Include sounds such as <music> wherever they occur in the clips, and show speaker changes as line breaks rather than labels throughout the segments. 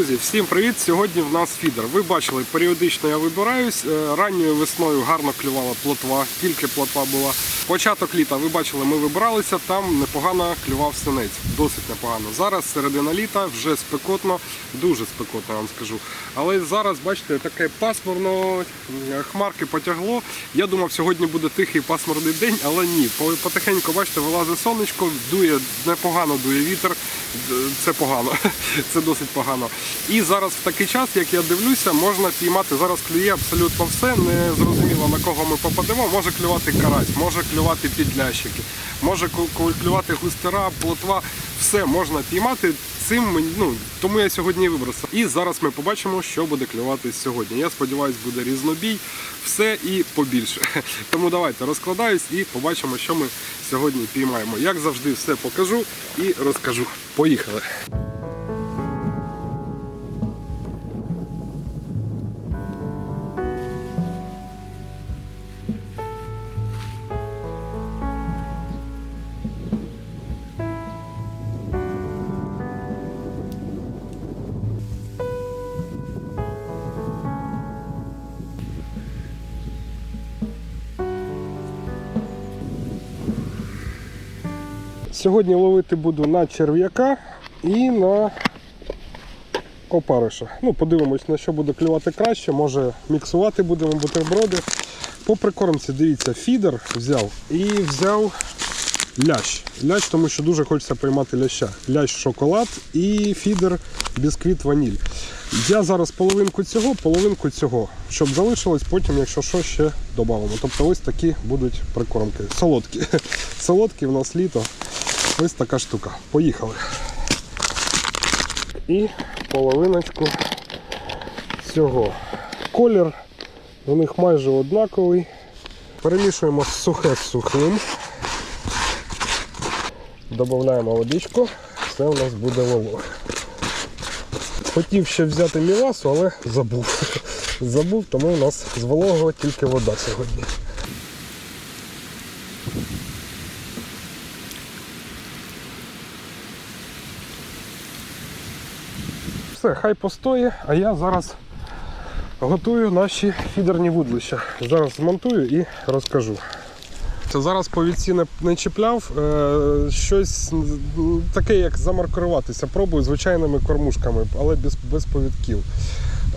Друзі, всім привіт! Сьогодні в нас фідер. Ви бачили, періодично я вибираюсь. Е, Ранньою весною гарно клювала плотва, тільки плотва була. Початок літа, ви бачили, ми вибиралися, там непогано клював синець, досить непогано. Зараз середина літа, вже спекотно, дуже спекотно, вам скажу. Але зараз, бачите, таке пасмурно, е, хмарки потягло. Я думав, сьогодні буде тихий пасмурний день, але ні. По- Потихеньку, бачите, вилазить сонечко, дує непогано дує вітер. Це погано, <laughs> це досить погано. І зараз в такий час, як я дивлюся, можна піймати. Зараз клює абсолютно все. Не зрозуміло на кого ми попадемо. Може клювати карась, може клювати підлящики, може клювати густера, плотва. Все можна піймати. Цим ну, тому я сьогодні і вибрався. І зараз ми побачимо, що буде клювати сьогодні. Я сподіваюся, буде різнобій, все і побільше. <laughs> Тому давайте розкладаюсь і побачимо, що ми сьогодні піймаємо. Як завжди, все покажу і розкажу. Поїхали! Сьогодні ловити буду на черв'яка і на опариша. Ну, подивимось, на що буде клювати краще. Може міксувати будемо бутерброди. По прикормці, дивіться, фідер взяв і взяв лящ. Лящ, тому що дуже хочеться приймати ляща. Лящ шоколад і фідер бісквіт ваніль. Я зараз половинку цього, половинку цього, щоб залишилось, потім, якщо що, ще додамо. Тобто ось такі будуть прикормки. Солодкі. <laughs> Солодкі в нас літо. Ось така штука. Поїхали. І половиночку цього. Колір у них майже однаковий. Перемішуємо сухе з сухим. Додаємо водичку, все у нас буде волог. Хотів ще взяти міласу, але забув. <laughs> Забув, тому у нас з вологого тільки вода сьогодні. Все, хай постоє, а я зараз готую наші фідерні вудлища. Зараз змонтую і розкажу. Зараз повідці не, не чіпляв, е, щось таке, як замаркуватися. Пробую звичайними кормушками, але без, без повідків.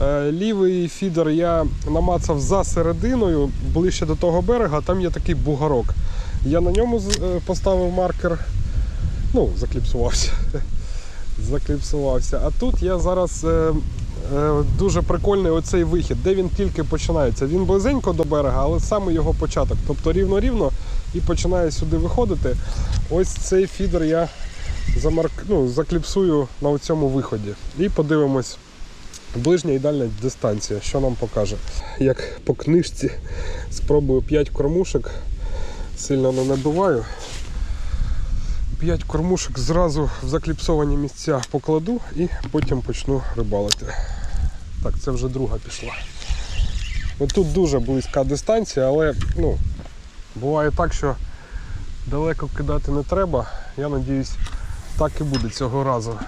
Е, лівий фідер я намацав за серединою, ближче до того берега, там є такий бугарок. Я на ньому е, поставив маркер, ну, закліпсувався. Закліпсувався. А тут я зараз е, е, дуже прикольний оцей вихід, де він тільки починається. Він близенько до берега, але саме його початок. Тобто рівно-рівно і починає сюди виходити. Ось цей фідер я замарк... ну, закліпсую на цьому виході. І подивимось. Ближня і дальня дистанція, що нам покаже. Як по книжці спробую 5 кормушек, сильно не набиваю. 5 кормушек зразу в закліпсовані місця покладу і потім почну рибалити. Так, це вже друга пішла. Ну, Тут дуже близька дистанція, але ну, буває так, що далеко кидати не треба. Я сподіваюся, так і буде цього разу.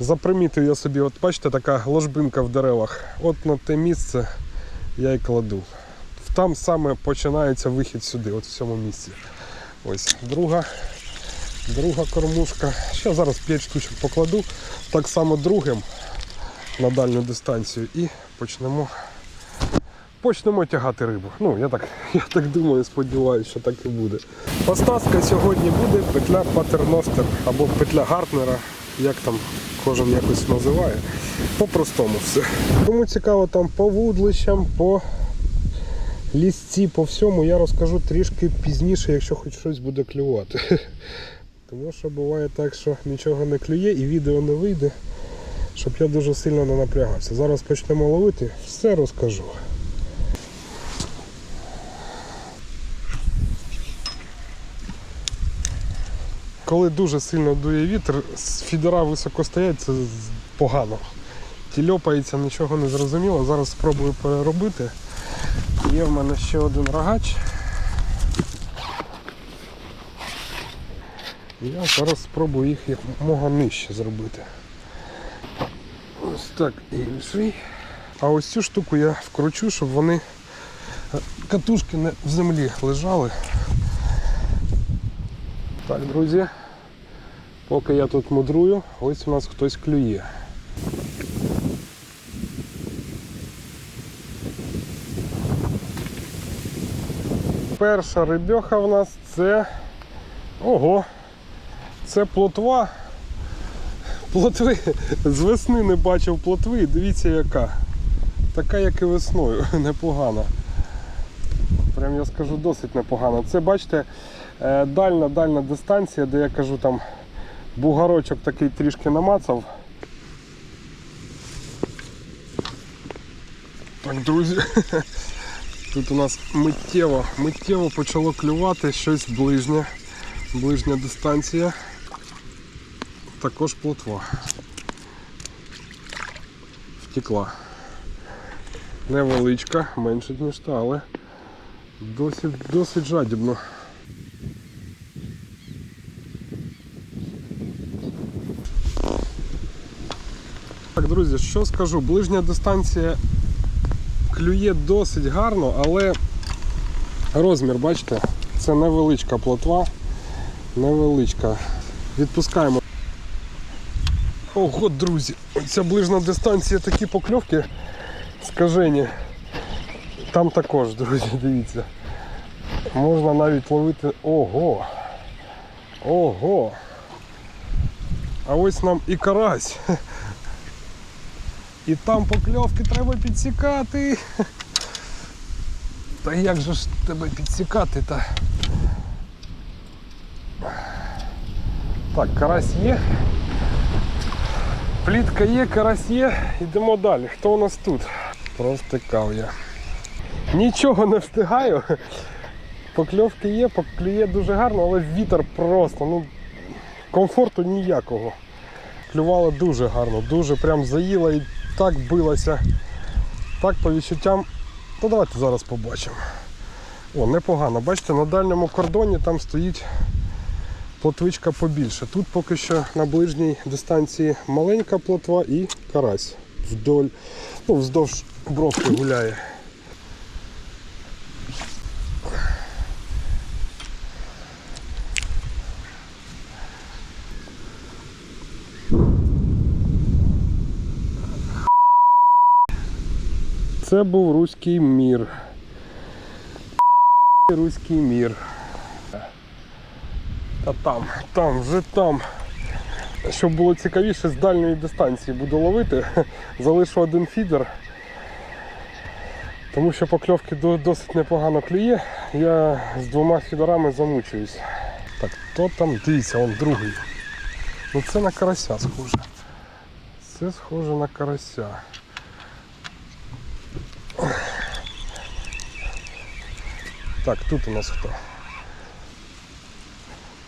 Запримітив я собі, от бачите, така ложбинка в деревах. От на те місце я і кладу. Там саме починається вихід сюди, от в цьому місці. Ось друга, друга кормушка. Ще зараз 5 штучок покладу. Так само другим на дальню дистанцію і почнемо. Почнемо тягати рибу. Ну, я так, <laughs> я так думаю, сподіваюся, що так і буде. Оснастка сьогодні буде петля патерностер або петля Гартнера, як там кожен якось називає. По-простому все. Кому цікаво там по вудлищам, по лісці, по всьому, я розкажу трішки пізніше, якщо хоч щось буде клювати. <laughs> Тому що буває так, що нічого не клює і відео не вийде, щоб я дуже сильно не напрягався. Зараз почнемо ловити, все розкажу. Коли дуже сильно дує вітер, фідера високо стоять, це погано. Тільопається, нічого не зрозуміло. Зараз спробую переробити. Є в мене ще один рогач. Я зараз спробую їх якомога нижче зробити. Ось так інший. А ось цю штуку я вкручу, щоб вони е, катушки не в землі лежали. Так, друзі, поки я тут мудрую, ось у нас хтось клює. Перша рибьоха в нас це. Ого! Це плотва. Плотви. З весни не бачив плотви. Дивіться яка. Така, як і весною, <laughs> непогана. Прям я скажу досить непогано. Це бачите, е, дальна дальна дистанція, де я кажу там бугарочок такий трішки намацав. Так, друзі. <laughs> Тут у нас миттєво, миттєво почало клювати щось ближнє. Ближня дистанція. Також плотва. Втекла. Невеличка, менше ніж та, але досить, досить жадібно. Так, друзі, що скажу, ближня дистанція клює досить гарно, але розмір, бачите, це невеличка плотва, невеличка. Відпускаємо. Ого, друзі, ця ближна дистанція такі покльовки скажені. Там також, друзі, дивіться. Можна навіть ловити. Ого! Ого! А ось нам і карась. І там покльовки треба підсікати. Та як же ж тебе підсікати та? Так, карась є. Плітка є, карась є. Йдемо далі. Хто у нас тут? Провтикав я. Нічого не встигаю. Покльовки є, поклює дуже гарно, але вітер просто, ну, комфорту ніякого. Клювала дуже гарно, дуже прям заїла і так билася. Так по відчуттям. Ну давайте зараз побачимо. О, непогано. Бачите, на дальньому кордоні там стоїть плотвичка побільше. Тут поки що на ближній дистанції маленька плотва і карась. Вдоль, ну, вздовж бровки гуляє. Це був руський мір. Руський мір. Та там, там, вже там. Щоб було цікавіше, з дальньої дистанції буду ловити. <laughs> Залишу один фідер. Тому що покльовки досить непогано клює. Я з двома фідерами замучуюсь. Так, то там, дивіться, он другий. Ну це на карася схоже. Це схоже на карася. Так, тут у нас хто?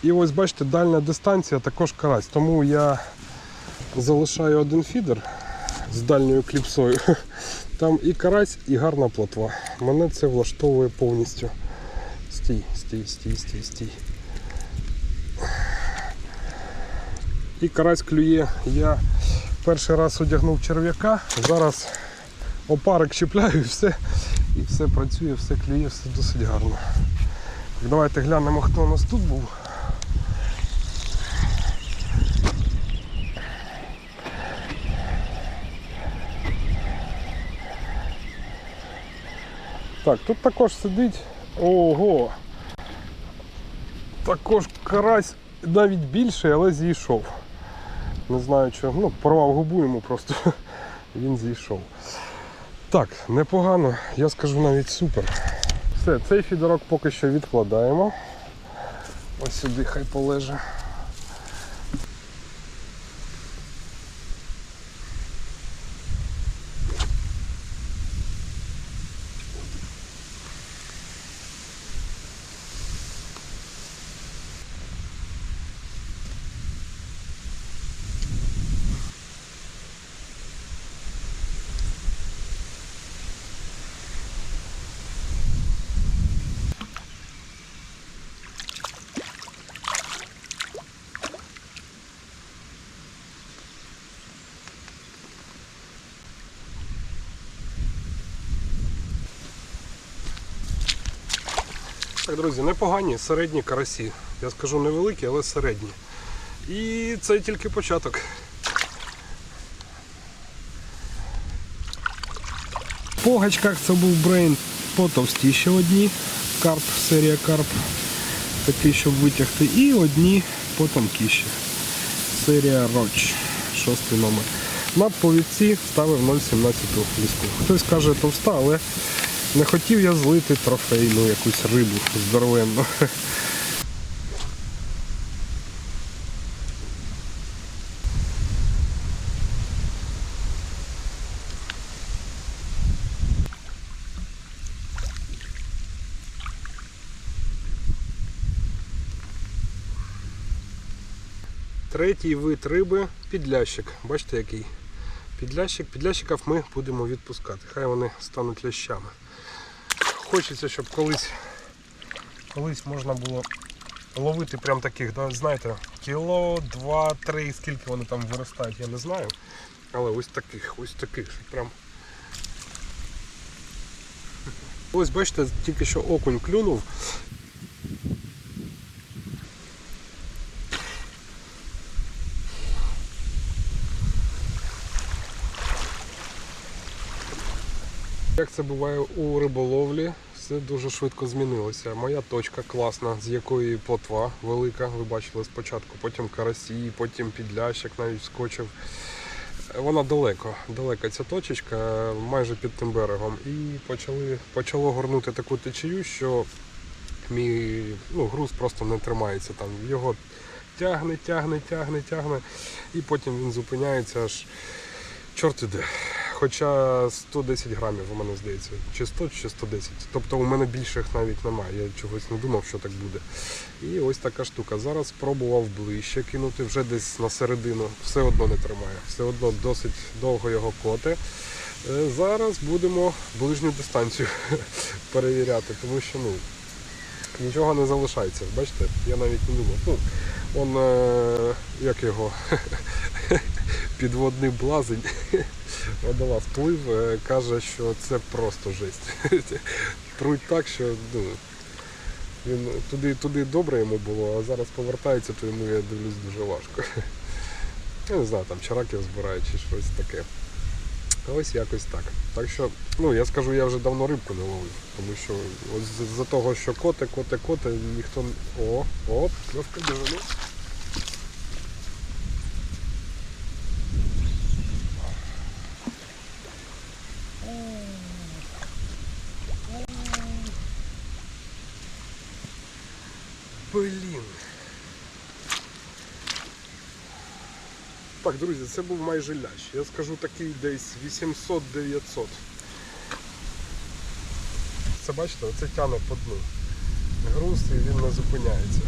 І ось бачите, дальня дистанція також карась, тому я залишаю один фідер з дальньою кліпсою. <laughs> Там і карась, і гарна плотва. Мене це влаштовує повністю. Стій, стій, стій, стій, стій. І карась клює. Я перший раз одягнув черв'яка, зараз опарик чіпляю і все. І все працює, все клює, все досить гарно. Давайте глянемо, хто у нас тут був. Так, тут також сидить. Ого! Також карась навіть більший, але зійшов. Не знаю що. Ну, порвав губу йому просто. <laughs> Він зійшов. Так, непогано, я скажу навіть супер. Все, цей фідерок поки що відкладаємо. Ось сюди хай полеже. Так, друзі, непогані середні карасі. Я скажу невеликі, але середні. І це тільки початок. По гачках це був брейн потовстіші одні. Карп, серія карп. Такий, щоб витягти. І одні потонкіші. Серія Роч. Шостий номер. На повідці ставив 0,17 ліску. Хтось каже товста, але не хотів я злити трофейну якусь рибу здоровенну. Третій вид риби підлящик. Бачите який? Підлящик. Підлящиків ми будемо відпускати. Хай вони стануть лящами. Хочеться, щоб колись, колись можна було ловити прям таких, знаєте, кіло, два, три, скільки вони там виростають, я не знаю. Але ось таких, ось таких, прям. Ось бачите, тільки що окунь клюнув. Як це буває у риболовлі, все дуже швидко змінилося. Моя точка класна, з якої плотва велика, ви бачили спочатку, потім карасі, потім підлящик навіть скочив. Вона далеко, далека ця точечка, майже під тим берегом. І почали, почало горнути таку течію, що мій ну, груз просто не тримається там. Його тягне, тягне, тягне, тягне, і потім він зупиняється аж чорт іде. Хоча 110 грамів у мене здається, чи 100, чи 110. Тобто у мене більших навіть немає. Я чогось не думав, що так буде. І ось така штука. Зараз спробував ближче кинути, вже десь на середину. Все одно не тримає. Все одно досить довго його коти. Е, Зараз будемо ближню дистанцію <laughs> перевіряти, тому що ну, нічого не залишається. Бачите, я навіть не думав. Ну, он, е, як його, <laughs> підводний блазень. Водолаз вплив, е, каже, що це просто жесть. Труть так, що ну, він туди, туди добре йому було, а зараз повертається, то йому я дивлюсь дуже важко. Я не знаю, там чи раків збирає, чи щось таке. Ось якось так. Так що, ну я скажу, я вже давно рибку не ловив, тому що ось з-за того, що коти, коти, коти, ніхто. О, о, кльовка дуже. Ну. Блін. Так, друзі, це був майже лящ. Я скажу такий десь 800-900. Це бачите, оце тяне по дну. Груз і він не зупиняється.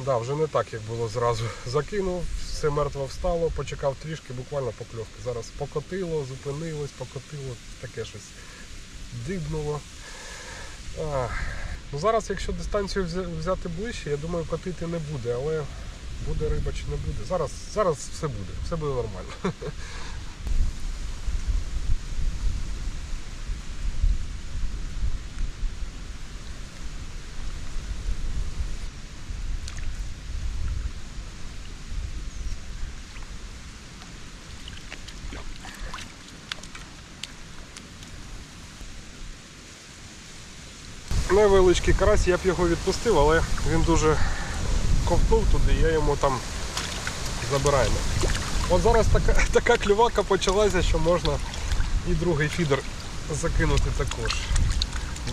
Да, вже не так, як було зразу. Закинув, все мертво встало, почекав трішки, буквально покльовки. Зараз покотило, зупинилось, покотило, таке щось дибнуло. А, ну зараз, якщо дистанцію взяти ближче, я думаю, котити не буде, але буде риба чи не буде. Зараз, зараз все буде, все буде нормально. <laughs> Невеличкий карась, я б його відпустив, але він дуже ковтнув туди, я йому там забираємо. От зараз така, <laughs> така клювака почалася, що можна і другий фідер закинути також.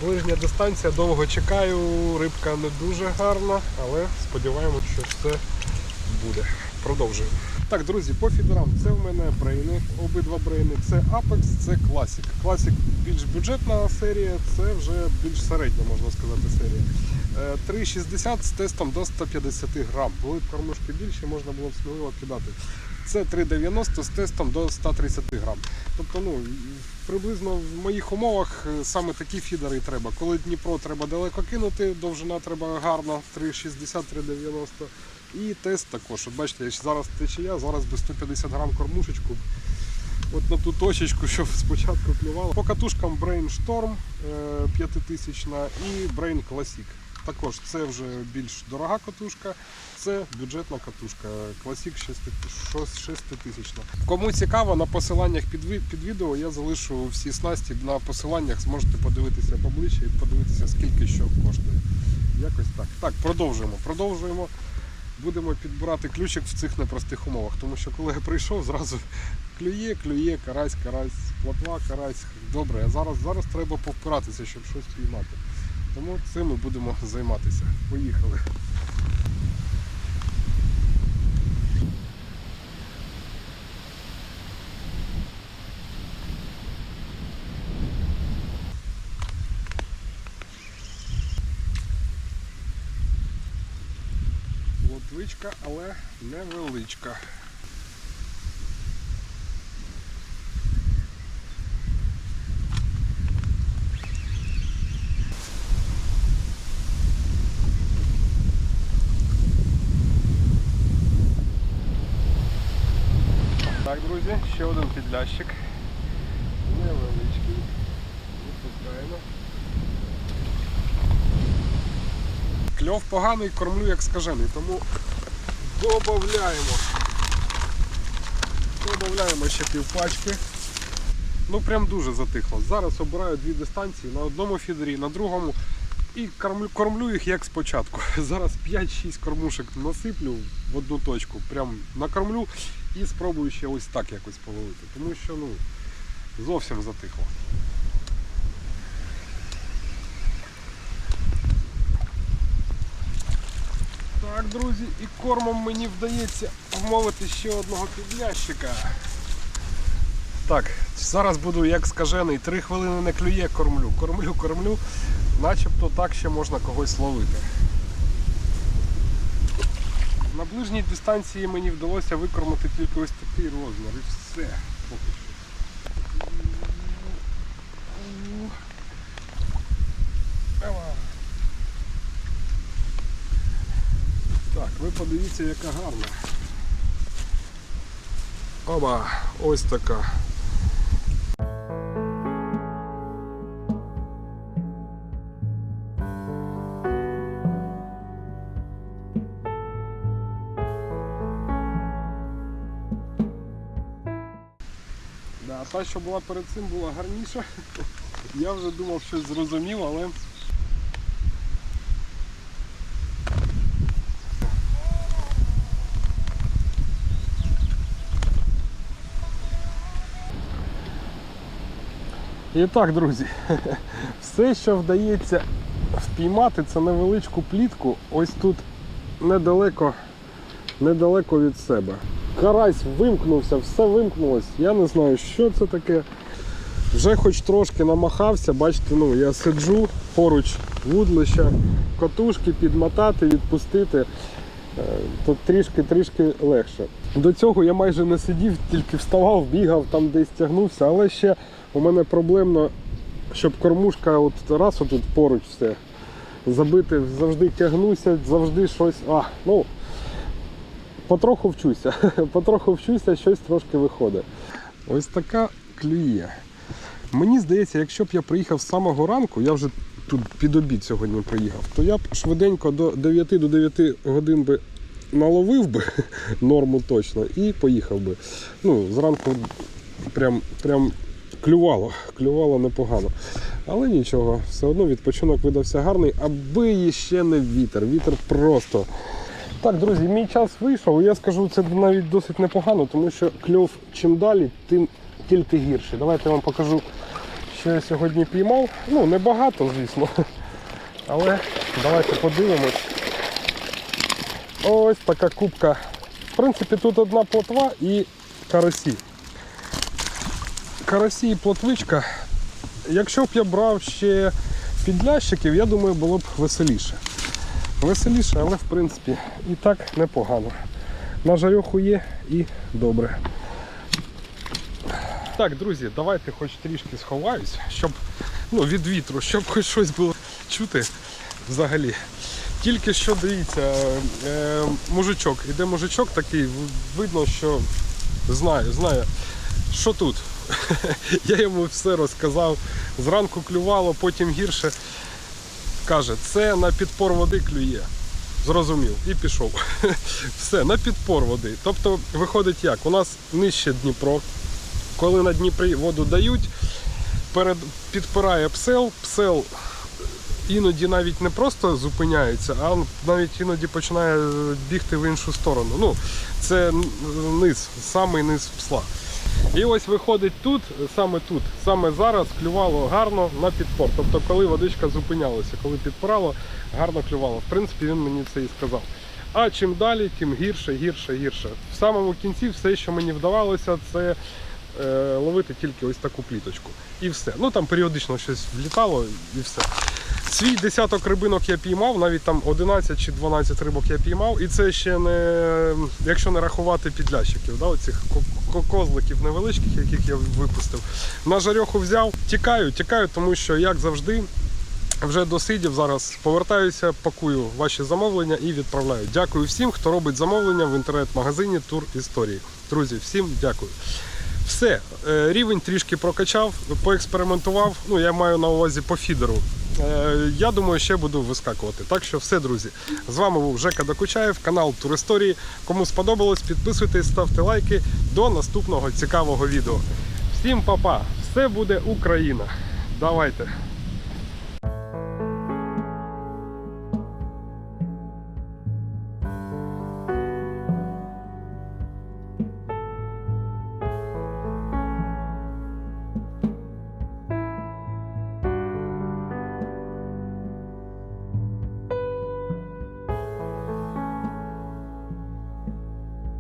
Ближня дистанція, довго чекаю, рибка не дуже гарна, але сподіваємося, що все буде. Продовжуємо. Так, друзі, по фідерам це в мене брейни, обидва брейни. Це Apex, це Classic. Classic більш бюджетна серія, це вже більш середня, можна сказати, серія. Е, 3,60 з тестом до 150 грам. Були б кормушки більші, можна було б сміливо кидати. Це 3,90 з тестом до 130 грам. Тобто, ну, приблизно в моїх умовах е, саме такі фідери треба. Коли Дніпро треба далеко кинути, довжина треба гарна, 3,60, 3,90. І тест також. От бачите, зараз течія, зараз би 150 грам кормушечку от на ту точечку, щоб спочатку клювало. По катушкам Brainstorm е, 5000 і Brain Classic. Також це вже більш дорога катушка, це бюджетна катушка Classic 6000. Кому цікаво, на посиланнях під відео я залишу всі снасті на посиланнях, зможете подивитися поближче і подивитися, скільки що коштує. Якось так. Так, продовжуємо. Продовжуємо. Будемо підбирати ключик в цих непростих умовах. Тому що коли я прийшов, зразу клює, клює, карась, карась, плотва, карась. Добре, а зараз, зараз треба повпиратися, щоб щось піймати. Тому цим ми будемо займатися. Поїхали. Лотвичка, але невеличка. Так, друзі, ще один підлящик. Невеличкий. Випускаємо. Кльов поганий, кормлю як скажений, тому додаємо. Додаємо ще півпачки. Ну прям дуже затихло. Зараз обираю дві дистанції на одному фідері, на другому. І кормлю, кормлю їх як спочатку. <laughs> Зараз 5-6 кормушек насиплю в одну точку, прям накормлю і спробую ще ось так якось половити. Тому що ну, зовсім затихло. Так, друзі, і кормом мені вдається вмовити ще одного підлящика. Так, зараз буду як скажений, три хвилини не клює, кормлю. Кормлю, кормлю, начебто так ще можна когось ловити. На ближній дистанції мені вдалося викормити тільки ось такий розмір і все. Поки що. Так, ви подивіться, яка гарна. Оба, ось така. Та, що була перед цим, була гарніша. Я вже думав, щось зрозумів, але І так, друзі, <laughs> все, що вдається впіймати, це невеличку плітку ось тут недалеко, недалеко від себе. Карась вимкнувся, все вимкнулось. Я не знаю, що це таке. Вже хоч трошки намахався, бачите, ну я сиджу поруч вудлища, котушки підмотати, відпустити. Е, Тут трішки-трішки легше. До цього я майже не сидів, тільки вставав, бігав, там десь тягнувся, але ще у мене проблемно, щоб кормушка от раз отут поруч все забити, завжди тягнуся, завжди щось. А, ну, потроху вчуся. <laughs> Потроху вчуся, щось трошки виходить. Ось така клює. Мені здається, якщо б я приїхав з самого ранку, я вже тут під обід сьогодні приїхав, то я б швиденько до 9 до 9 годин би наловив би <laughs> норму точно і поїхав би. Ну, зранку прям, прям клювало, клювало непогано. Але нічого, все одно відпочинок видався гарний, аби ще не вітер. Вітер просто. Так, друзі, мій час вийшов, я скажу, це навіть досить непогано, тому що кльов чим далі, тим тільки гірше. Давайте я вам покажу, що я сьогодні піймав. Ну, небагато, звісно. Але давайте подивимось. Ось така кубка. В принципі, тут одна плотва і карасі. Карасі і плотвичка. Якщо б я брав ще підлящиків, я думаю, було б веселіше. Веселіше, але в принципі і так непогано. На жарьоху є і добре. Так, друзі, давайте хоч трішки сховаюсь, щоб ну, від вітру, щоб хоч щось було чути взагалі. Тільки що дивіться, е, мужичок, іде мужичок такий, видно, що знає, знає, Що тут? <laughs> Я йому все розказав. Зранку клювало, потім гірше. Каже, це на підпор води клює. Зрозумів і пішов. <laughs> Все, на підпор води. Тобто, виходить як? У нас нижче Дніпро. Коли на Дніпрі воду дають, перед, підпирає псел, псел іноді навіть не просто зупиняється, а навіть іноді починає бігти в іншу сторону. Ну, це низ, самий низ псла. І ось виходить тут, саме тут, саме зараз клювало гарно на підпор. Тобто, коли водичка зупинялася, коли підпирало, гарно клювало. В принципі, він мені це і сказав. А чим далі, тим гірше, гірше, гірше. В самому кінці все, що мені вдавалося, це е, ловити тільки ось таку пліточку. І все. Ну там періодично щось влітало і все. Свій десяток рибинок я піймав, навіть там 11 чи 12 рибок я піймав, і це ще не якщо не рахувати підлящиків, да, оцих ко- ко- козликів невеличких, яких я випустив. На жарьоху взяв, тікаю, тікаю, тому що як завжди. Вже досидів зараз, повертаюся, пакую ваші замовлення і відправляю. Дякую всім, хто робить замовлення в інтернет-магазині Тур Історії. Друзі, всім дякую. Все, е, рівень трішки прокачав, поекспериментував. Ну, я маю на увазі по фідеру. Е, Я думаю, ще буду вискакувати. Так що все, друзі. З вами був Жека Докучаєв, канал Туристорії. Кому сподобалось, підписуйтесь, ставте лайки. До наступного цікавого відео. Всім па-па! Все буде Україна. Давайте.